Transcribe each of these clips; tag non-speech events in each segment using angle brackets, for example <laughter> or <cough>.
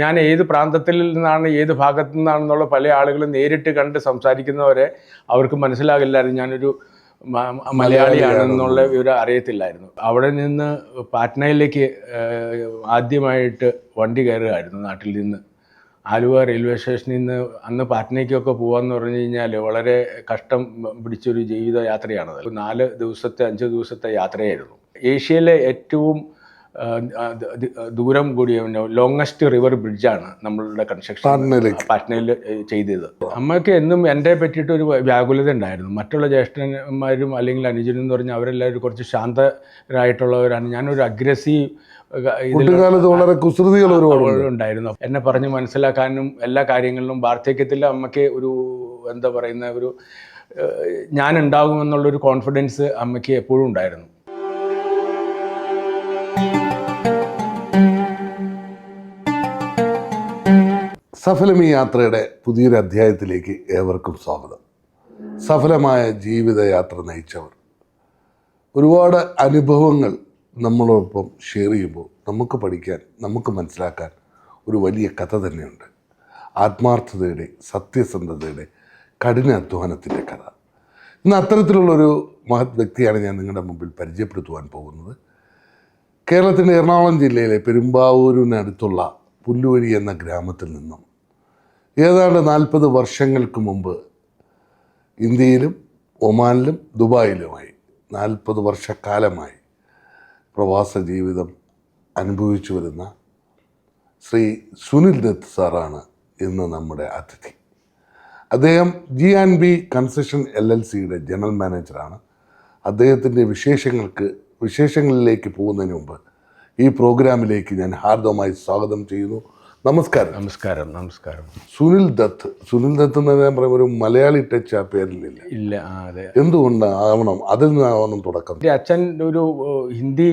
ഞാൻ ഏത് പ്രാന്തത്തിൽ നിന്നാണ് ഏത് ഭാഗത്തു നിന്നാണെന്നുള്ള പല ആളുകളും നേരിട്ട് കണ്ട് സംസാരിക്കുന്നവരെ അവർക്ക് മനസ്സിലാകില്ലായിരുന്നു. ഞാനൊരു മലയാളിയാണെന്നുള്ള വിവരം അറിയത്തില്ലായിരുന്നു. അവിടെ നിന്ന് പാറ്റ്നയിലേക്ക് ആദ്യമായിട്ട് വണ്ടി കയറുകയായിരുന്നു നാട്ടിൽ നിന്ന്. ആലുവ റെയിൽവേ സ്റ്റേഷനിൽ നിന്ന് അന്ന് പാറ്റ്നയ്ക്കൊക്കെ പോകാമെന്ന് പറഞ്ഞു കഴിഞ്ഞാൽ വളരെ കഷ്ടം പിടിച്ചൊരു ജീവിത യാത്രയാണത്. നാല് ദിവസത്തെ അഞ്ച് ദിവസത്തെ യാത്രയായിരുന്നു. ഏഷ്യയിലെ ഏറ്റവും ദൂരം കൂടിയ ലോങ്ങസ്റ്റ് റിവർ ബ്രിഡ്ജാണ് നമ്മളുടെ കൺസ്ട്രക്ഷൻ. പാറ്റ്നയിൽ ചെയ്തത്. അമ്മയ്ക്ക് എന്നും എന്നെ പറ്റിയിട്ട് ഒരു വ്യാകുലത ഉണ്ടായിരുന്നു. മറ്റുള്ള ജ്യേഷ്ഠന്മാരും അല്ലെങ്കിൽ അനുജനും എന്ന് പറഞ്ഞാൽ അവരെല്ലാവരും കുറച്ച് ശാന്തരായിട്ടുള്ളവരാണ്. ഞാനൊരു അഗ്രസീവ് കുട്ടിക്കാലത്ത് വളരെ കുസൃതികൾ ഒരുപാട് ഉണ്ടായിരുന്നു. എന്നെ പറഞ്ഞ് മനസ്സിലാക്കാനും എല്ലാ കാര്യങ്ങളിലും വാർദ്ധക്യത്തിൽ അമ്മയ്ക്ക് ഒരു എന്താ പറയുന്ന ഒരു ഞാൻ ഉണ്ടാകുമെന്നുള്ളൊരു കോൺഫിഡൻസ് അമ്മയ്ക്ക് എപ്പോഴും ഉണ്ടായിരുന്നു. സഫലം ഈ യാത്രയുടെ പുതിയൊരു അധ്യായത്തിലേക്ക് ഏവർക്കും സ്വാഗതം. സഫലമായ ജീവിതയാത്ര നയിച്ചവർ. ഒരുപാട് അനുഭവങ്ങൾ നമ്മളോടൊപ്പം ഷെയർ ചെയ്യുമ്പോൾ നമുക്ക് പഠിക്കാൻ നമുക്ക് മനസ്സിലാക്കാൻ ഒരു വലിയ കഥ തന്നെയുണ്ട്. ആത്മാർത്ഥതയുടെ സത്യസന്ധതയുടെ കഠിന അധ്വാനത്തിന്റെ കഥ. ഇന്ന് അത്തരത്തിലുള്ളൊരു മഹത് വ്യക്തിയാണ് ഞാൻ നിങ്ങളുടെ മുമ്പിൽ പരിചയപ്പെടുത്തുവാൻ പോകുന്നത്. കേരളത്തിന്റെ എറണാകുളം ജില്ലയിലെ പെരുമ്പാവൂരിനടുത്തുള്ള പുല്ലുവഴി എന്ന ഗ്രാമത്തിൽ നിന്നും ഏതാണ്ട് നാൽപ്പത് വർഷങ്ങൾക്ക് മുമ്പ് ഇന്ത്യയിലും ഒമാനിലും ദുബായിലുമായി നാൽപ്പത് വർഷക്കാലമായി പ്രവാസ ജീവിതം അനുഭവിച്ചു വരുന്ന ശ്രീ സുനിൽ ദത്ത് സാറാണ് ഇന്ന് നമ്മുടെ അതിഥി. അദ്ദേഹം G and B concession L L സിയുടെ ജനറൽ മാനേജറാണ്. അദ്ദേഹത്തിന്റെ വിശേഷങ്ങൾക്ക് വിശേഷങ്ങളിലേക്ക് പോകുന്നതിന് മുമ്പ് ഈ പ്രോഗ്രാമിലേക്ക് ഞാൻ ഹാർദവമായി സ്വാഗതം ചെയ്യുന്നു. നമസ്കാരം. നമസ്കാരം നമസ്കാരം. സുനിൽ ദത്ത് സുനിൽ ദത്ത് എന്ന് ഞാൻ പറയുമ്പോൾ ഒരു മലയാളി ടച്ച് ആ പേരിലില്ല. ഇല്ല അതെ. എന്തുകൊണ്ട് ആവണം അതിൽ നിന്നാവണം തുടക്കം. എന്റെ അച്ഛൻ ഒരു ഹിന്ദി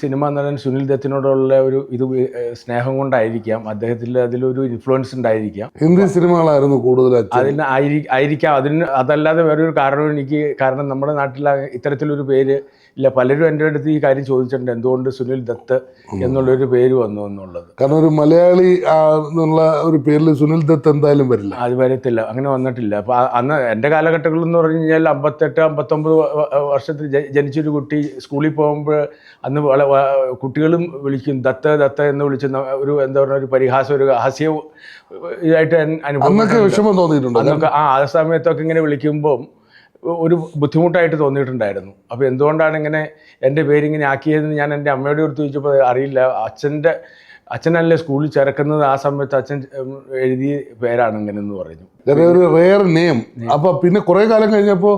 സിനിമ നടൻ സുനിൽ ദത്തിനോടുള്ള ഒരു ഇത് സ്നേഹം കൊണ്ടായിരിക്കാം. അദ്ദേഹത്തിൽ അതിലൊരു ഇൻഫ്ലുവൻസ് ഉണ്ടായിരിക്കാം. ഹിന്ദി സിനിമകളായിരുന്നു കൂടുതൽ അതിന് ആയിരി ആയിരിക്കാം. അതിന് അതല്ലാതെ വേറൊരു കാരണം എനിക്ക് കാരണം നമ്മുടെ നാട്ടിൽ ഇത്തരത്തിലൊരു പേര് ഇല്ല. പലരും എന്റെ അടുത്ത് ഈ കാര്യം ചോദിച്ചിട്ടുണ്ട്. എന്തുകൊണ്ട് സുനിൽ ദത്ത് എന്നുള്ളൊരു പേര് വന്നു എന്നുള്ളത്. കാരണം ഒരു മലയാളി എന്നുള്ള ഒരു പേരിൽ സുനിൽ ദത്ത് എന്തായാലും വരില്ല. അത് വരത്തില്ല. അങ്ങനെ വന്നിട്ടില്ല. അപ്പോൾ അന്ന് എന്റെ കാലഘട്ടങ്ങളിൽ എന്ന് പറഞ്ഞു കഴിഞ്ഞാൽ അമ്പത്തെട്ട് അമ്പത്തൊമ്പത് വർഷത്തിൽ ജനിച്ചൊരു കുട്ടി സ്കൂളിൽ പോകുമ്പോൾ അന്ന് കുട്ടികളും വിളിക്കും ദത്ത് ദത്ത എന്ന് വിളിച്ച് ഒരു എന്താ പറയുക ഒരു പരിഹാസം ഒരു ഹാസ്യ ഇതായിട്ട് അനുഭവം വിഷമം തോന്നിയിട്ടുണ്ട്? അന്നൊക്കെ ആ ആ സമയത്തൊക്കെ ഇങ്ങനെ വിളിക്കുമ്പോൾ ഒരു ബുദ്ധിമുട്ടായിട്ട് തോന്നിയിട്ടുണ്ടായിരുന്നു. അപ്പോൾ എന്തുകൊണ്ടാണ് ഇങ്ങനെ എന്റെ പേരിങ്ങനെ ആക്കിയതെന്ന് ഞാൻ എന്റെ അമ്മയോട് അടുത്ത് ചോദിച്ചപ്പോൾ അറിയില്ല. അച്ഛന്റെ അച്ഛനല്ലേ സ്കൂളിൽ ചേർക്കുന്നത്? ആ സമയത്ത് അച്ഛൻ എഴുതിയ പേരാണ് അങ്ങനെ എന്ന് പറഞ്ഞു ഒരു റെയർ നെയിം അപ്പൊ പിന്നെ കുറെ കാലം കഴിഞ്ഞപ്പോ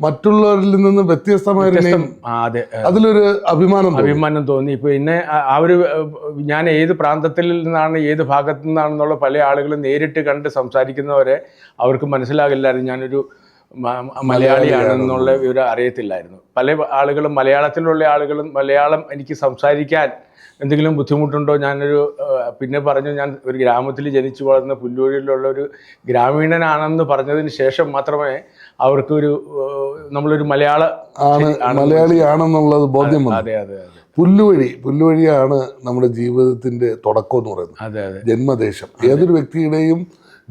മറ്റുള്ളവരിൽ നിന്നും വ്യത്യസ്തമായ ഒരു അതെ. അതിലൊരു അഭിമാനം തോന്നി. അഭിമാനം തോന്നി. ഇപ്പൊ പിന്നെ ആ- ആ ഒരു ഏഹ്, ഞാൻ ഏത് പ്രാന്തത്തിൽ നിന്നാണ് ഏത് ഭാഗത്തു നിന്നാണെന്നുള്ള പല ആളുകളും നേരിട്ട് കണ്ട് സംസാരിക്കുന്നവരെ അവർക്ക് മനസ്സിലാകില്ലായിരുന്നു. ഞാനൊരു മ- മ- മലയാളിയാണെന്നുള്ള വിവരം അറിയത്തില്ലായിരുന്നു. പല ആളുകളും മലയാളത്തിലുള്ള ആളുകളും മലയാളം എനിക്ക് സംസാരിക്കാൻ എന്തെങ്കിലും ബുദ്ധിമുട്ടുണ്ടോ? ഞാനൊരു പിന്നെ പറഞ്ഞു ഞാൻ ഒരു ഗ്രാമത്തിൽ ജനിച്ചു വളർന്ന പുല്ലൂരിലുള്ള ഒരു ഗ്രാമീണനാണെന്ന് പറഞ്ഞതിന് ശേഷം മാത്രമേ അവർക്കൊരു നമ്മളൊരു മലയാള മലയാളിയാണെന്നുള്ളത് ബോധ്യം അതെ അതെ അതെ. പുല്ലുവഴി പുല്ലുവഴിയാണ് നമ്മുടെ ജീവിതത്തിന്റെ തുടക്കം എന്ന് പറയുന്നത്. അതെ അതെ. ജന്മദേശം. ഏതൊരു വ്യക്തിയുടെയും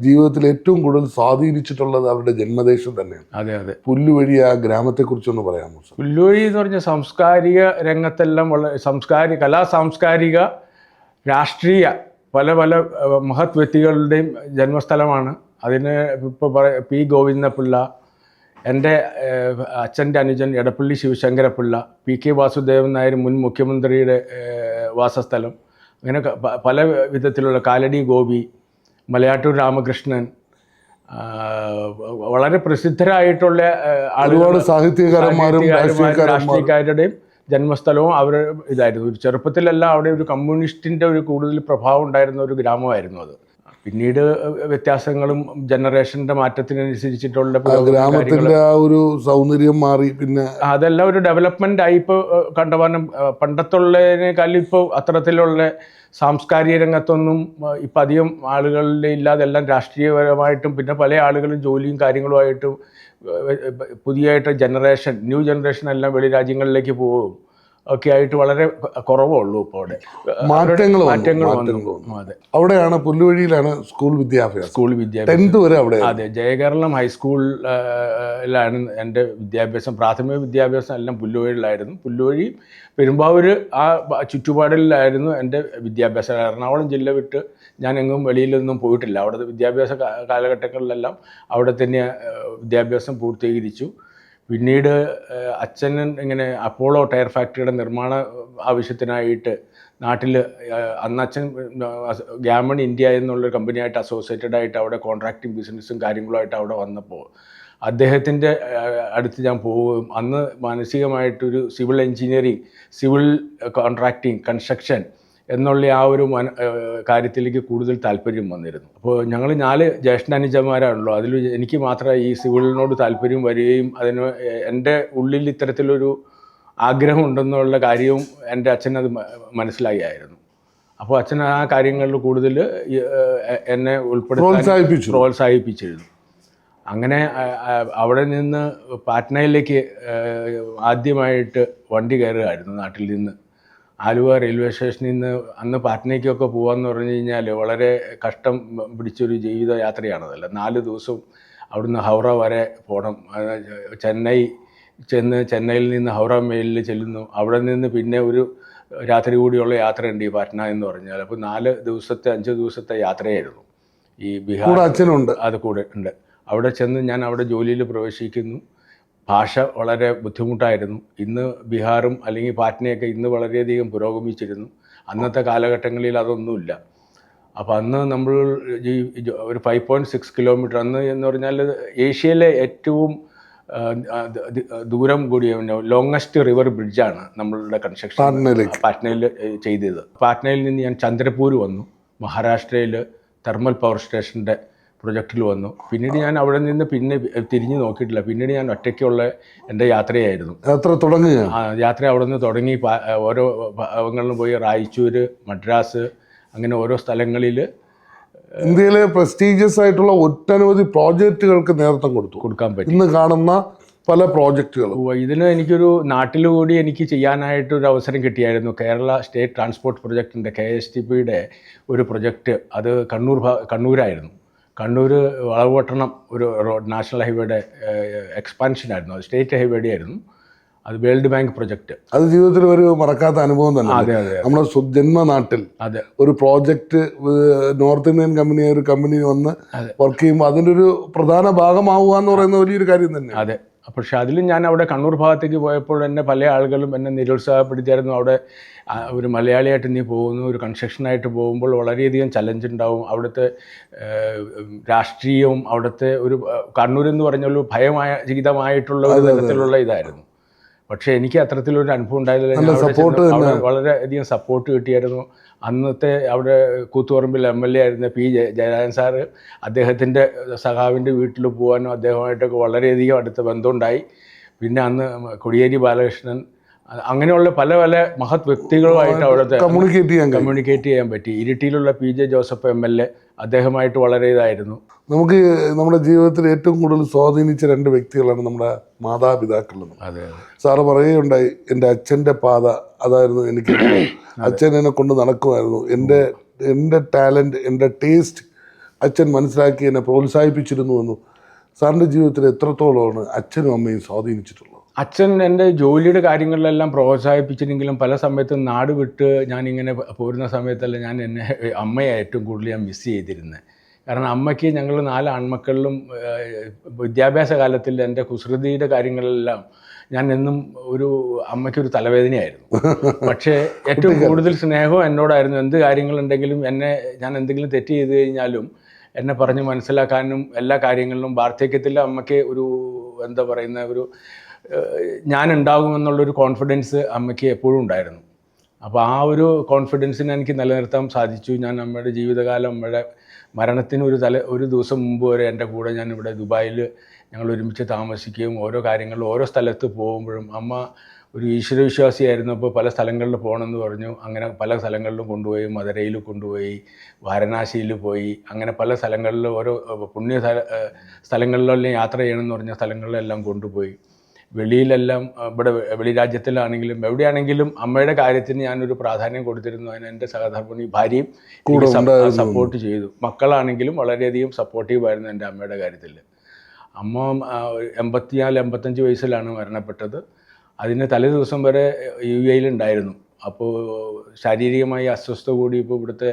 ജീവിതത്തിൽ ഏറ്റവും കൂടുതൽ സ്വാധീനിച്ചിട്ടുള്ളത് അവരുടെ ജന്മദേശം തന്നെയാണ്. അതെ അതെ. പുല്ലുവഴി ആ ഗ്രാമത്തെക്കുറിച്ചൊന്ന് പറയാമോ പുല്ലുവഴി എന്ന് പറഞ്ഞ സാംസ്കാരിക രംഗത്തെല്ലാം വളരെ സംസ്കാരിക കലാ സാംസ്കാരിക രാഷ്ട്രീയ പല പല മഹത് വ്യക്തികളുടെയും ജന്മസ്ഥലമാണ്. അതിന് ഇപ്പോൾ പറ പി ഗോവിന്ദപിള്ള എന്റെ അച്ഛന്റെ അനുജൻ എടപ്പള്ളി ശിവശങ്കരപിള്ള പി കെ വാസുദേവൻ നായർ മുൻ മുഖ്യമന്ത്രിയുടെ വാസസ്ഥലം. അങ്ങനെ പല വിധത്തിലുള്ള കാലടി ഗോപി മലയാറ്റൂർ രാമകൃഷ്ണൻ വളരെ പ്രസിദ്ധരായിട്ടുള്ള ആളുകളും ഒരുപാട് സാഹിത്യകാരന്മാരും രാഷ്ട്രീയക്കാരുടെയും ജന്മസ്ഥലവും അവർ ഇതായിരുന്നു. ഒരു ചെറുപ്പത്തിലെല്ലാം അവിടെ ഒരു കമ്മ്യൂണിസ്റ്റിന്റെ ഒരു കൂടുതൽ പ്രഭാവം ഉണ്ടായിരുന്ന ഒരു ഗ്രാമമായിരുന്നു അത്. പിന്നീട് വ്യത്യാസങ്ങളും ജനറേഷന്റെ മാറ്റത്തിനനുസരിച്ചിട്ടുള്ള ഗ്രാമത്തിന്റെ ആ ഒരു സൗന്ദര്യം മാറി പിന്നെ അതെല്ലാം ഒരു ഡെവലപ്മെന്റ് ആയി ഇപ്പോൾ കണ്ടമാനം പണ്ടത്തുള്ളതിനേക്കാളും ഇപ്പോൾ അത്തരത്തിലുള്ള സാംസ്കാരിക രംഗത്തൊന്നും ഇപ്പൊ ഇപ്പം അധികം ആളുകളുടെ ഇല്ലാതെ എല്ലാം രാഷ്ട്രീയപരമായിട്ടും പിന്നെ പല ആളുകളും ജോലിയും കാര്യങ്ങളുമായിട്ടും പുതിയായിട്ട് ജനറേഷൻ ന്യൂ ജനറേഷൻ എല്ലാം വെളി രാജ്യങ്ങളിലേക്ക് പോകും. ഒക്കെ ആയിട്ട് വളരെ കുറവുള്ളൂ ഇപ്പോൾ അവിടെ. മാറ്റങ്ങൾ മാറ്റങ്ങൾ വന്നു. അതെ. അവിടെയാണ് പുല്ലുവഴിയിലാണ് സ്കൂൾ വിദ്യാഭ്യാസം. സ്കൂൾ വിദ്യാഭ്യാസം. ടെൻത്ത് വരെ അവിടെ. അതെ ജയകേരളം ഹൈസ്കൂളിലാണ് എന്റെ വിദ്യാഭ്യാസം. പ്രാഥമിക വിദ്യാഭ്യാസം എല്ലാം പുല്ലുവഴിയിലായിരുന്നു. പുല്ലുവഴി പെരുമ്പാവൂർ ആ ചുറ്റുപാടിലായിരുന്നു എന്റെ വിദ്യാഭ്യാസം. എറണാകുളം ജില്ല വിട്ട് ഞാൻ എങ്ങും വെളിയിലൊന്നും പോയിട്ടില്ല. അവിടുത്തെ വിദ്യാഭ്യാസ കാലഘട്ടങ്ങളിലെല്ലാം അവിടെ തന്നെ വിദ്യാഭ്യാസം പൂർത്തീകരിച്ചു. പിന്നീട് അച്ഛൻ ഇങ്ങനെ അപ്പോളോ ടയർ ഫാക്ടറിയുടെ നിർമ്മാണ ആവശ്യത്തിനായിട്ട് നാട്ടിൽ അന്ന് അച്ഛൻ ഗ്യാമൺ ഇന്ത്യ എന്നുള്ളൊരു കമ്പനിയായിട്ട് അസോസിയേറ്റഡ് ആയിട്ട് അവിടെ കോൺട്രാക്ടിങ് ബിസിനസ്സും കാര്യങ്ങളുമായിട്ട് അവിടെ വന്നപ്പോൾ അദ്ദേഹത്തിന്റെ അടുത്ത് ഞാൻ പോവുകയും അന്ന് മാനസികമായിട്ടൊരു civil engineering civil contracting construction എന്നുള്ള ആ ഒരു മന കാര്യത്തിലേക്ക് കൂടുതൽ താല്പര്യം വന്നിരുന്നു. അപ്പോൾ ഞങ്ങൾ നാല് ജ്യേഷ്ഠ അനുജന്മാരാണല്ലോ. അതിൽ എനിക്ക് മാത്രമേ ഈ സിവിലിനോട് താല്പര്യം വരികയും അതിന് എന്റെ ഉള്ളിൽ ഇത്തരത്തിലൊരു ആഗ്രഹം ഉണ്ടെന്നുള്ള കാര്യവും എന്റെ അച്ഛൻ അത് മ- മനസ്സിലാക്കിയായിരുന്നു. അപ്പോൾ അച്ഛൻ ആ കാര്യങ്ങളിൽ കൂടുതൽ എന്നെ പ്രോത്സാഹിപ്പിച്ചു പ്രോത്സാഹിപ്പിച്ചിരുന്നു. അങ്ങനെ അവിടെ നിന്ന് പാറ്റ്നയിലേക്ക് ആദ്യമായിട്ട് വണ്ടി കയറുകയായിരുന്നു നാട്ടിൽ നിന്ന്. ആലുവ റെയിൽവേ സ്റ്റേഷനിൽ നിന്ന് അന്ന് പാറ്റ്നയ്ക്കൊക്കെ പോകാമെന്ന് പറഞ്ഞു കഴിഞ്ഞാൽ വളരെ കഷ്ടം പിടിച്ചൊരു ജീവിത യാത്രയാണതല്ല. നാല് ദിവസവും അവിടുന്ന് ഹൗറ വരെ പോകണം ചെന്നൈ ചെന്ന് ചെന്നൈയിൽ നിന്ന് ഹൗറ മെയിലിൽ ചെല്ലുന്നു. അവിടെ നിന്ന് പിന്നെ ഒരു രാത്രി കൂടിയുള്ള യാത്രയുണ്ട് ഈ പാറ്റ്ന എന്ന് പറഞ്ഞാൽ അപ്പോൾ നാല് ദിവസത്തെ അഞ്ച് ദിവസത്തെ യാത്രയായിരുന്നു. ഈ ബീഹാർ അച്ഛനുണ്ട്. അത് കൂടെ ഉണ്ട്. അവിടെ ചെന്ന് ഞാൻ അവിടെ ജോലിയിൽ പ്രവേശിക്കുന്നു. ഭാഷ വളരെ ബുദ്ധിമുട്ടായിരുന്നു. ഇന്ന് ബീഹാറും അല്ലെങ്കിൽ പാറ്റ്നയൊക്കെ ഇന്ന് വളരെയധികം പുരോഗമിച്ചിരുന്നു. അന്നത്തെ കാലഘട്ടങ്ങളിൽ അതൊന്നുമില്ല. അപ്പോൾ അന്ന് നമ്മൾ ഈ ഒരു ഫൈവ് പോയിന്റ് സിക്സ് കിലോമീറ്റർ അന്ന് എന്ന് പറഞ്ഞാൽ ഏഷ്യയിലെ ഏറ്റവും ദൂരം കൂടിയ ലോങ്ങസ്റ്റ് റിവർ ബ്രിഡ്ജാണ് നമ്മളുടെ കൺസ്ട്രക്ഷൻ പാറ്റ്നയിൽ ചെയ്തത്. പാറ്റ്നയിൽ നിന്ന് ഞാൻ ചന്ദ്രപൂർ വന്നു. മഹാരാഷ്ട്രയിൽ തെർമൽ പവർ സ്റ്റേഷന്റെ പ്രൊജക്റ്റിൽ വന്നു. പിന്നീട് ഞാൻ അവിടെ നിന്ന് പിന്നെ തിരിഞ്ഞു നോക്കിയിട്ടില്ല. പിന്നീട് ഞാൻ ഒറ്റയ്ക്കുള്ള എന്റെ യാത്രയായിരുന്നു. യാത്ര തുടങ്ങുക യാത്ര അവിടെ നിന്ന് തുടങ്ങി. ഓരോ ഭാഗങ്ങളിലും പോയി റായ്ച്ചൂര് മദ്രാസ് അങ്ങനെ ഓരോ സ്ഥലങ്ങളിൽ ഇന്ത്യയിലെ പ്രസ്റ്റീജിയസ് ആയിട്ടുള്ള ഒട്ടനവധി പ്രോജക്റ്റുകൾക്ക് നേതൃത്വം കൊടുത്തു. കൊടുക്കാൻ പറ്റും. ഇന്ന് കാണുന്ന പല പ്രോജക്റ്റുകളും. ഇതിന് എനിക്കൊരു നാട്ടിൽ കൂടി എനിക്ക് ചെയ്യാനായിട്ട് ഒരു അവസരം കിട്ടിയായിരുന്നു. കേരള സ്റ്റേറ്റ് ട്രാൻസ്പോർട്ട് പ്രൊജക്ടിന്റെ കെ എസ് ടി പിയുടെ ഒരു പ്രൊജക്റ്റ്. അത് കണ്ണൂർ കണ്ണൂരായിരുന്നു. കണ്ണൂർ വളവട്ടണം ഒരു റോഡ് നാഷണൽ ഹൈവേയുടെ എക്സ്പാൻഷൻ ആയിരുന്നു അത് സ്റ്റേറ്റ് ഹൈവേയുടെ ആയിരുന്നു. അത് വേൾഡ് ബാങ്ക് പ്രൊജക്റ്റ് അത് ജീവിതത്തിൽ ഒരു മറക്കാത്ത അനുഭവം തന്നെ. അതെ അതെ നമ്മുടെ ജന്മ നാട്ടിൽ അതെ. ഒരു പ്രോജക്റ്റ് നോർത്ത് ഇന്ത്യൻ കമ്പനി ഒരു കമ്പനി വന്ന് വർക്ക് ചെയ്യുമ്പോൾ അതിന്റെ ഒരു പ്രധാന ഭാഗമാവുക എന്ന് പറയുന്ന വലിയൊരു കാര്യം തന്നെ. അതെ. പക്ഷെ അതിലും ഞാൻ അവിടെ കണ്ണൂർ ഭാഗത്തേക്ക് പോയപ്പോൾ എന്നെ പല ആളുകളും എന്നെ നിരുത്സാഹപ്പെടുത്തിയായിരുന്നു. അവിടെ ഒരു മലയാളിയായിട്ട് നീ പോകുന്നു ഒരു കൺസ്ട്രക്ഷനായിട്ട് പോകുമ്പോൾ വളരെയധികം ചലഞ്ച് ഉണ്ടാവും. അവിടുത്തെ രാഷ്ട്രീയവും അവിടുത്തെ ഒരു കണ്ണൂർ എന്ന് പറഞ്ഞ ഒരു ഭയമായ ജീവിതമായിട്ടുള്ള ഒരു തരത്തിലുള്ള ഇതായിരുന്നു. പക്ഷേ എനിക്ക് അത്തരത്തിലൊരു അനുഭവം ഉണ്ടായില്ല. വളരെയധികം സപ്പോർട്ട് കിട്ടിയായിരുന്നു. അന്നത്തെ അവിടെ കൂത്തുപറമ്പിൽ എം എൽ എ ആയിരുന്ന പി ജയ ജയരാജൻ സാറ് അദ്ദേഹത്തിന്റെ സഖാവിന്റെ വീട്ടിൽ പോകാനും അദ്ദേഹമായിട്ടൊക്കെ വളരെയധികം അടുത്ത ബന്ധമുണ്ടായി. പിന്നെ അന്ന് കൊടിയേരി ബാലകൃഷ്ണൻ അങ്ങനെയുള്ള പല പല മഹത് വ്യക്തികളുമായിട്ട് അവിടുത്തെ കമ്മ്യൂണിക്കേറ്റ് ചെയ്യാൻ കമ്മ്യൂണിക്കേറ്റ് ചെയ്യാൻ പറ്റി. ഇരിട്ടിയിലുള്ള P J Joseph M L A അദ്ദേഹമായിട്ട് വളരെ ഇതായിരുന്നു. നമുക്ക് നമ്മുടെ ജീവിതത്തിൽ ഏറ്റവും കൂടുതൽ സ്വാധീനിച്ച രണ്ട് വ്യക്തികളാണ് നമ്മുടെ മാതാപിതാക്കളെന്ന് അതെ സാറ് പറയുകയുണ്ടായി എന്റെ അച്ഛന്റെ പാത അതായിരുന്നു എനിക്ക് <clears throat> അച്ഛൻ എന്നെ കൊണ്ട് നടക്കുമായിരുന്നു. എന്റെ എന്റെ ടാലന്റ് എന്റെ ടേസ്റ്റ് അച്ഛൻ മനസ്സിലാക്കി എന്നെ പ്രോത്സാഹിപ്പിച്ചിരുന്നു എന്നും സാറിന്റെ ജീവിതത്തിൽ എത്രത്തോളമാണ് അച്ഛനും അമ്മയും സ്വാധീനിച്ചിട്ടുള്ളത്? അച്ഛൻ എന്റെ ജോലിയുടെ കാര്യങ്ങളിലെല്ലാം പ്രോത്സാഹിപ്പിച്ചിരുന്നെങ്കിലും പല സമയത്തും നാട് വിട്ട് ഞാനിങ്ങനെ പോരുന്ന സമയത്തെല്ലാം ഞാൻ എന്നെ അമ്മയെ ഏറ്റവും കൂടുതൽ ഞാൻ മിസ് ചെയ്തിരുന്നത് കാരണം അമ്മയ്ക്ക് ഞങ്ങൾ നാല് ആൺമക്കളിലും വിദ്യാഭ്യാസ കാലത്തിൽ എന്റെ കുസൃതിയുടെ കാര്യങ്ങളിലെല്ലാം ഞാൻ എന്നും ഒരു അമ്മയ്ക്കൊരു തലവേദനയായിരുന്നു. പക്ഷേ ഏറ്റവും കൂടുതൽ സ്നേഹവും എന്നോടായിരുന്നു. എന്ത് കാര്യങ്ങളുണ്ടെങ്കിലും എന്നെ ഞാൻ എന്തെങ്കിലും തെറ്റ് ചെയ്ത് കഴിഞ്ഞാലും എന്നെ പറഞ്ഞ് മനസ്സിലാക്കാനും എല്ലാ കാര്യങ്ങളിലും വാർദ്ധക്യത്തിൽ അമ്മയ്ക്ക് ഒരു എന്താ പറയുന്ന ഒരു ഞാൻ ഉണ്ടാകുമെന്നുള്ളൊരു കോൺഫിഡൻസ് അമ്മയ്ക്ക് എപ്പോഴും ഉണ്ടായിരുന്നു. അപ്പോൾ ആ ഒരു കോൺഫിഡൻസിനെ എനിക്ക് നിലനിർത്താൻ സാധിച്ചു. ഞാൻ അമ്മയുടെ ജീവിതകാലം അമ്മയുടെ മരണത്തിന് ഒരു തല ഒരു ദിവസം മുമ്പ് വരെ എന്റെ കൂടെ ഞാൻ ഇവിടെ ദുബായിൽ ഞങ്ങൾ ഒരുമിച്ച് താമസിക്കുകയും ഓരോ കാര്യങ്ങളിലും ഓരോ സ്ഥലത്ത് പോകുമ്പോഴും അമ്മ ഒരു ഈശ്വരവിശ്വാസിയായിരുന്നപ്പോൾ പല സ്ഥലങ്ങളിൽ പോകണമെന്ന് പറഞ്ഞു. അങ്ങനെ പല സ്ഥലങ്ങളിലും കൊണ്ടുപോയി. മധുരയിൽ കൊണ്ടുപോയി. വാരണാസിയിൽ പോയി. അങ്ങനെ പല സ്ഥലങ്ങളിൽ ഓരോ പുണ്യ സ്ഥലങ്ങളിലെല്ലാം യാത്ര ചെയ്യണമെന്ന് പറഞ്ഞ സ്ഥലങ്ങളിലെല്ലാം കൊണ്ടുപോയി. വെളിയിലെല്ലാം ഇവിടെ വെളിരാജ്യത്തിലാണെങ്കിലും വെളി രാജ്യത്തിലാണെങ്കിലും എവിടെയാണെങ്കിലും അമ്മയുടെ കാര്യത്തിന് ഞാനൊരു പ്രാധാന്യം കൊടുത്തിരുന്നു. അതിന് എന്റെ സഹധർമ്മിണി ഭാര്യയും സപ്പോർട്ട് ചെയ്തു. മക്കളാണെങ്കിലും വളരെയധികം സപ്പോർട്ടീവായിരുന്നു എന്റെ അമ്മയുടെ കാര്യത്തിൽ. അമ്മ എൺപത്തിനാല് എൺപത്തഞ്ച് വയസ്സിലാണ് മരണപ്പെട്ടത്. അതിന് തലേ ദിവസം വരെ യു എയിലുണ്ടായിരുന്നു അപ്പോൾ ശാരീരികമായി അസ്വസ്ഥ കൂടി ഇപ്പോൾ ഇവിടുത്തെ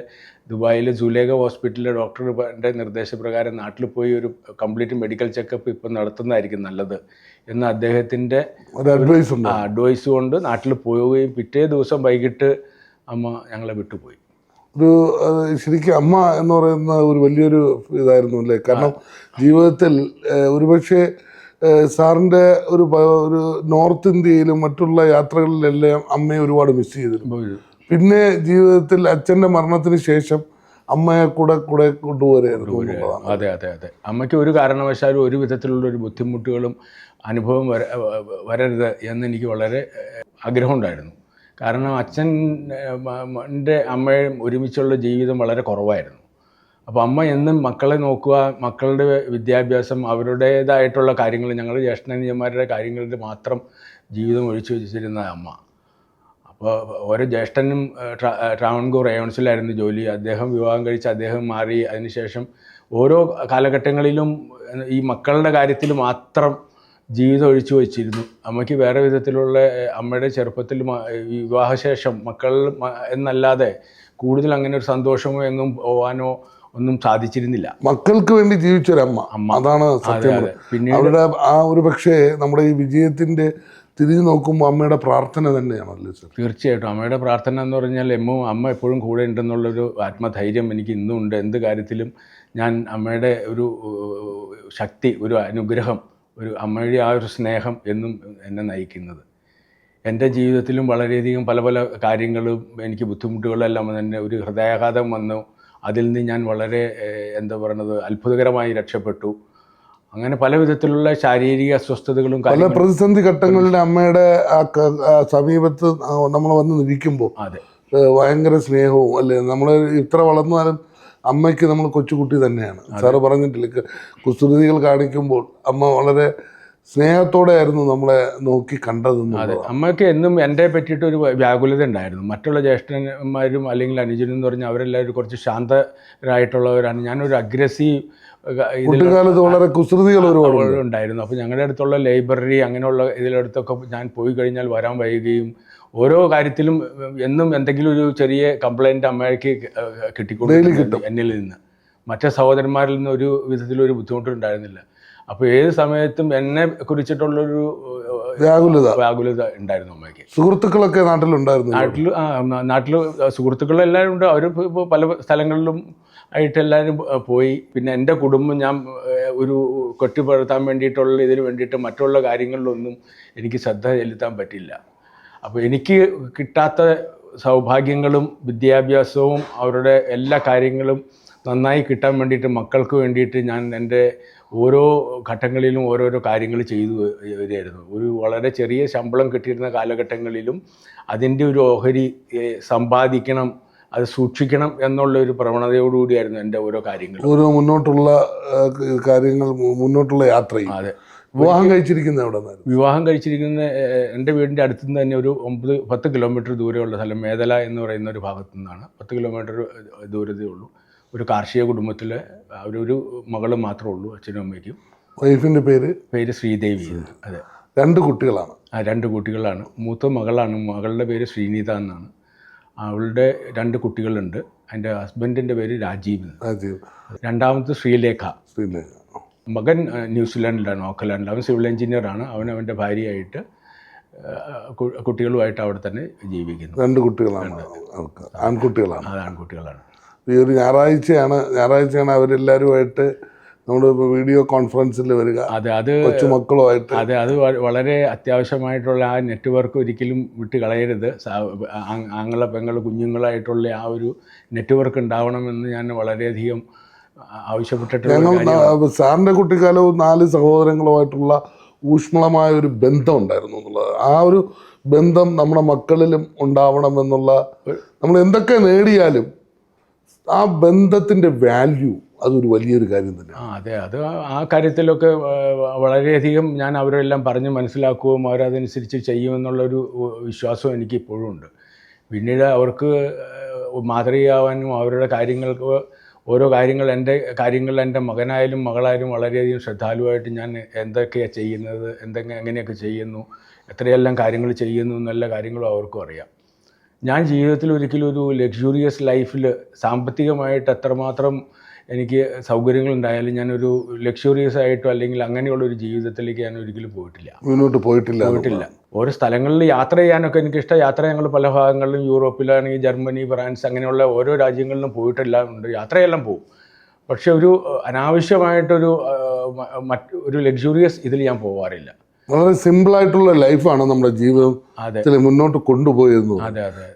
ദുബായിലെ ജുലേഖ ഹോസ്പിറ്റലിലെ ഡോക്ടറുടെ നിർദ്ദേശപ്രകാരം നാട്ടിൽ പോയി ഒരു കംപ്ലീറ്റ് മെഡിക്കൽ ചെക്കപ്പ് ഇപ്പം നടത്തുന്നതായിരിക്കും നല്ലത് എന്ന് അദ്ദേഹത്തിന്റെ അഡ്വൈസ് അഡ്വൈസ് കൊണ്ട് നാട്ടിൽ പോവുകയും പിറ്റേ ദിവസം വൈകിട്ട് അമ്മ ഞങ്ങളെ വിട്ടുപോയി. ഒരു ശരിക്കും അമ്മ എന്ന് പറയുന്ന ഒരു വലിയൊരു ഇതായിരുന്നു അല്ലേ? കാരണം ജീവിതത്തിൽ ഒരുപക്ഷെ സാറിന്റെ ഒരു ഒരു നോർത്ത് ഇന്ത്യയിലും മറ്റുള്ള യാത്രകളിലെല്ലാം അമ്മയെ ഒരുപാട് മിസ് ചെയ്തിരുന്നു. പിന്നെ ജീവിതത്തിൽ അച്ഛന്റെ മരണത്തിന് ശേഷം അമ്മയെ കൂടെ കൂടെ കൊണ്ടുപോരായിരുന്നു അതെ അതെ അതെ. അമ്മയ്ക്ക് ഒരു കാരണവശാലും ഒരു വിധത്തിലുള്ള ഒരു ബുദ്ധിമുട്ടുകളും അനുഭവം വര വരരുത് എന്ന് എനിക്ക് വളരെ ആഗ്രഹം ആഗ്രഹമുണ്ടായിരുന്നു. കാരണം അച്ഛൻ എന്റെ അമ്മയും ഒരുമിച്ചുള്ള ജീവിതം വളരെ കുറവായിരുന്നു. അപ്പോൾ അമ്മ എന്നും മക്കളെ നോക്കുക മക്കളുടെ വിദ്യാഭ്യാസം അവരുടേതായിട്ടുള്ള കാര്യങ്ങൾ. ഞങ്ങൾ ജ്യേഷ്ഠനിയന്മാരുടെ കാര്യങ്ങളിൽ മാത്രം ജീവിതം ഒഴിച്ചു വെച്ചിരുന്ന അമ്മ. അപ്പോൾ ഓരോ ജ്യേഷ്ഠനും ട്രാവൺകൂർ റയോൺസിലായിരുന്നു ജോലി. അദ്ദേഹം വിവാഹം കഴിച്ച് അദ്ദേഹം മാറി. അതിനുശേഷം ഓരോ കാലഘട്ടങ്ങളിലും ഈ മക്കളുടെ കാര്യത്തിൽ മാത്രം ജീവിതം ഒഴിച്ചു വെച്ചിരുന്നു. അമ്മയ്ക്ക് വേറെ വിധത്തിലുള്ള അമ്മയുടെ ചെറുപ്പത്തിൽ വിവാഹശേഷം മക്കൾ എന്നല്ലാതെ കൂടുതൽ അങ്ങനെ ഒരു സന്തോഷമോ എങ്ങും പോവാനോ ഒന്നും സാധിച്ചിരുന്നില്ല. മക്കൾക്ക് വേണ്ടി ജീവിച്ചൊരമ്മ അമ്മ. അതാണ് സത്യം പിന്നെ അവരുടെ ആ ഒരു പക്ഷേ നമ്മുടെ ഈ വിജയത്തിന്റെ തിരിഞ്ഞു നോക്കുമ്പോൾ അമ്മയുടെ പ്രാർത്ഥന തന്നെയാണല്ലോ സർ. തീർച്ചയായിട്ടും. അമ്മയുടെ പ്രാർത്ഥന എന്ന് പറഞ്ഞാൽ എമ്മ അമ്മ എപ്പോഴും കൂടെ ഉണ്ടെന്നുള്ളൊരു ആത്മധൈര്യം എനിക്ക് ഇന്നും ഉണ്ട്. എന്ത് കാര്യത്തിലും ഞാൻ അമ്മയുടെ ഒരു ശക്തി ഒരു അനുഗ്രഹം ഒരു അമ്മയുടെ ആ ഒരു സ്നേഹം എന്നും എന്നെ നയിക്കുന്നത്. എന്റെ ജീവിതത്തിലും വളരെയധികം പല പല കാര്യങ്ങളും എനിക്ക് ബുദ്ധിമുട്ടുകളെല്ലാം തന്നെ ഒരു ഹൃദയാഘാതം വന്നു. അതിൽ നിന്ന് ഞാൻ വളരെ എന്താ പറയുന്നത് അത്ഭുതകരമായി രക്ഷപ്പെട്ടു. അങ്ങനെ പല വിധത്തിലുള്ള ശാരീരിക അസ്വസ്ഥതകളും പല പ്രതിസന്ധി ഘട്ടങ്ങളുടെ അമ്മയുടെ ആ സമീപത്ത് നമ്മൾ വന്ന് നിൽക്കുമ്പോൾ അതെ. ഭയങ്കര സ്നേഹവും അല്ലേ? നമ്മൾ ഇത്ര വളർന്നാലും അമ്മയ്ക്ക് നമ്മൾ കൊച്ചുകുട്ടി തന്നെയാണ്. സാറ് പറഞ്ഞിട്ടില്ല കുസൃതികൾ കാണിക്കുമ്പോൾ അമ്മ വളരെ സ്നേഹത്തോടെ ആയിരുന്നു നമ്മളെ നോക്കി അതെ. അമ്മയ്ക്ക് എന്നും എന്റെ പറ്റിയിട്ട് ഒരു വ്യാകുലത ഉണ്ടായിരുന്നു. മറ്റുള്ള ജ്യേഷ്ഠന്മാരും അല്ലെങ്കിൽ അനുജനും എന്ന് പറഞ്ഞാൽ അവരെല്ലാവരും കുറച്ച് ശാന്തരായിട്ടുള്ളവരാണ്. ഞാനൊരു അഗ്രസീവ് കുട്ടിക്കാലത്ത് വളരെ കുസൃതികൾ ഒരുപാട് ഉണ്ടായിരുന്നു. അപ്പോൾ ഞങ്ങളുടെ അടുത്തുള്ള ലൈബ്രറി അങ്ങനെയുള്ള ഇതിലടുത്തൊക്കെ ഞാൻ പോയി കഴിഞ്ഞാൽ വരാൻ വൈകുകയും ഓരോ കാര്യത്തിലും എന്നും എന്തെങ്കിലും ഒരു ചെറിയ കംപ്ലൈന്റ് അമ്മയ്ക്ക് കിട്ടിക്കൊണ്ടിരുന്നു എന്നിൽ നിന്ന്. മറ്റേ സഹോദരന്മാരിൽ നിന്ന് ഒരു വിധത്തിലൊരു ബുദ്ധിമുട്ടുണ്ടായിരുന്നില്ല. അപ്പോൾ ഏത് സമയത്തും എന്നെ കുറിച്ചിട്ടുള്ളൊരു വ്യാകുലത. വ്യാകുലത ഉണ്ടായിരുന്നു അമ്മയ്ക്ക്. സുഹൃത്തുക്കളൊക്കെ നാട്ടിലുണ്ടായിരുന്നു നാട്ടിൽ ആ നാട്ടിൽ സുഹൃത്തുക്കളെല്ലാവരും ഉണ്ട്. അവർ ഇപ്പോൾ പല സ്ഥലങ്ങളിലും ആയിട്ട് എല്ലാവരും പോയി. പിന്നെ എന്റെ കുടുംബം ഞാൻ ഒരു കെട്ടിപ്പടുത്താൻ വേണ്ടിയിട്ടുള്ള ഇതിന് വേണ്ടിയിട്ട് മറ്റുള്ള കാര്യങ്ങളിലൊന്നും എനിക്ക് ശ്രദ്ധ ചെലുത്താൻ പറ്റില്ല. അപ്പോൾ എനിക്ക് കിട്ടാത്ത സൗഭാഗ്യങ്ങളും വിദ്യാഭ്യാസവും അവരുടെ എല്ലാ കാര്യങ്ങളും നന്നായി കിട്ടാൻ വേണ്ടിയിട്ട് മക്കൾക്ക് വേണ്ടിയിട്ട് ഞാൻ എന്റെ ഓരോ ഘട്ടങ്ങളിലും ഓരോരോ കാര്യങ്ങൾ ചെയ്തു വരികയായിരുന്നു. ഒരു വളരെ ചെറിയ ശമ്പളം കിട്ടിയിരുന്ന കാലഘട്ടങ്ങളിലും അതിന്റെ ഒരു ഓഹരി സമ്പാദിക്കണം അത് സൂക്ഷിക്കണം എന്നുള്ള ഒരു പ്രവണതയോടുകൂടിയായിരുന്നു എന്റെ ഓരോ കാര്യങ്ങൾ. ഓരോ മുന്നോട്ടുള്ള കാര്യങ്ങൾ മുന്നോട്ടുള്ള യാത്ര അതെ. വിവാഹം കഴിച്ചിരിക്കുന്ന എവിടെ വിവാഹം കഴിച്ചിരിക്കുന്ന എന്റെ വീടിന്റെ അടുത്ത് നിന്ന് തന്നെ ഒരു ഒമ്പത് പത്ത് കിലോമീറ്റർ ദൂരെയുള്ള സ്ഥലം മേദല എന്ന് പറയുന്ന ഒരു ഭാഗത്തു നിന്നാണ് പത്ത് കിലോമീറ്റർ ദൂരതേ ഉള്ളൂ. ഒരു കാർഷിക കുടുംബത്തിലെ അവരൊരു മകളും മാത്രമേ ഉള്ളൂ അച്ഛനും അമ്മയ്ക്കും. വൈഫിന്റെ പേര്? പേര് ശ്രീദേവി. അതെ. രണ്ട് കുട്ടികളാണ്. ആ രണ്ട് കുട്ടികളാണ്. മൂത്ത മകളാണ് മകളുടെ പേര് ശ്രീനിത എന്നാണ്. അവളുടെ രണ്ട് കുട്ടികളുണ്ട്. എന്റെ ഹസ്ബൻഡിന്റെ പേര് രാജീവ്. രാജീവ്. രണ്ടാമത്തെ ശ്രീലേഖ. ശ്രീലേഖ. മകൻ ന്യൂസിലാൻഡിലാണ് ഓക്കലാൻഡിൽ. അവൻ സിവിൽ എഞ്ചിനീയറാണ്. അവൻ അവന്റെ ഭാര്യയായിട്ട് കുട്ടികളുമായിട്ട് അവിടെ തന്നെ ജീവിക്കുന്നു. രണ്ട് കുട്ടികളാണ്. ആൺകുട്ടികളാണ്. അത് ആൺകുട്ടികളാണ്. ഈ ഒരു ഞായറാഴ്ചയാണ്. ഞായറാഴ്ചയാണ് അവരെല്ലാവരുമായിട്ട് നമ്മൾ വീഡിയോ കോൺഫറൻസിൽ വരിക. അതെ അത് കൊച്ചുമക്കളുമായിട്ട് അതെ അത് വളരെ അത്യാവശ്യമായിട്ടുള്ള ആ നെറ്റ്വർക്ക് ഒരിക്കലും വിട്ട് കളയരുത്. ആങ്ങളെ പെങ്ങൾ കുഞ്ഞുങ്ങളായിട്ടുള്ള ആ ഒരു നെറ്റ്വർക്ക് ഉണ്ടാവണമെന്ന് ഞാൻ വളരെയധികം ആവശ്യപ്പെട്ടിട്ടുണ്ട് ഞങ്ങൾ സാറിന്റെ കുട്ടിക്കാലവും നാല് സഹോദരങ്ങളുമായിട്ടുള്ള ഊഷ്മളമായ ഒരു ബന്ധം ഉണ്ടായിരുന്നു എന്നുള്ളത്. ആ ഒരു ബന്ധം നമ്മുടെ മക്കളിലും ഉണ്ടാവണമെന്നുള്ള നമ്മൾ എന്തൊക്കെ നേടിയാലും ആ ബന്ധത്തിന്റെ വാല്യൂ അതൊരു വലിയൊരു കാര്യം തന്നെ അതെ. അത് ആ കാര്യത്തിലൊക്കെ വളരെയധികം ഞാൻ അവരെല്ലാം പറഞ്ഞ് മനസ്സിലാക്കുകയും അവരതനുസരിച്ച് ചെയ്യുമെന്നുള്ളൊരു വിശ്വാസം എനിക്ക് ഇപ്പോഴും ഉണ്ട്. പിന്നീട് അവർക്ക് മാതൃകയാവാനും അവരുടെ കാര്യങ്ങൾക്ക് ഓരോ കാര്യങ്ങൾ എന്റെ കാര്യങ്ങൾ എന്റെ മകനായാലും മകളായാലും വളരെയധികം ശ്രദ്ധാലുവായിട്ട് ഞാൻ എന്തൊക്കെയാണ് ചെയ്യുന്നത് എന്തൊക്കെ എങ്ങനെയൊക്കെ ചെയ്യുന്നു എത്രയെല്ലാം കാര്യങ്ങൾ ചെയ്യുന്നു എന്നുള്ള കാര്യങ്ങളും അവർക്കും അറിയാം. ഞാൻ ജീവിതത്തിൽ ഒരിക്കലും ഒരു ലക്ഷൂറിയസ് ലൈഫിൽ സാമ്പത്തികമായിട്ട് അത്രമാത്രം എനിക്ക് സൗകര്യങ്ങൾ ഉണ്ടായാലും ഞാനൊരു ലക്ഷൂറിയസ് ആയിട്ടോ അല്ലെങ്കിൽ അങ്ങനെയുള്ള ഒരു ജീവിതത്തിലേക്ക് ഞാൻ ഒരിക്കലും പോയിട്ടില്ല. മുന്നോട്ട് പോയിട്ടില്ല പോയിട്ടില്ല. ഓരോ സ്ഥലങ്ങളിൽ യാത്ര ചെയ്യാനൊക്കെ എനിക്കിഷ്ടം. യാത്ര ഞങ്ങൾ പല ഭാഗങ്ങളിലും യൂറോപ്പിലാണെങ്കിൽ ജർമ്മനി ഫ്രാൻസ് അങ്ങനെയുള്ള ഓരോ രാജ്യങ്ങളിലും പോയിട്ടെല്ലാം. ഉണ്ട്. യാത്രയെല്ലാം പോകും പക്ഷെ ഒരു അനാവശ്യമായിട്ടൊരു മറ്റ് ഒരു ലക്ഷൂറിയസ് ഇതിൽ ഞാൻ പോവാറില്ല. വളരെ സിമ്പിൾ ആയിട്ടുള്ള ലൈഫാണ് നമ്മുടെ ജീവിതം അതെ. മുന്നോട്ട് കൊണ്ടുപോയിരുന്നു അതെ അതെ.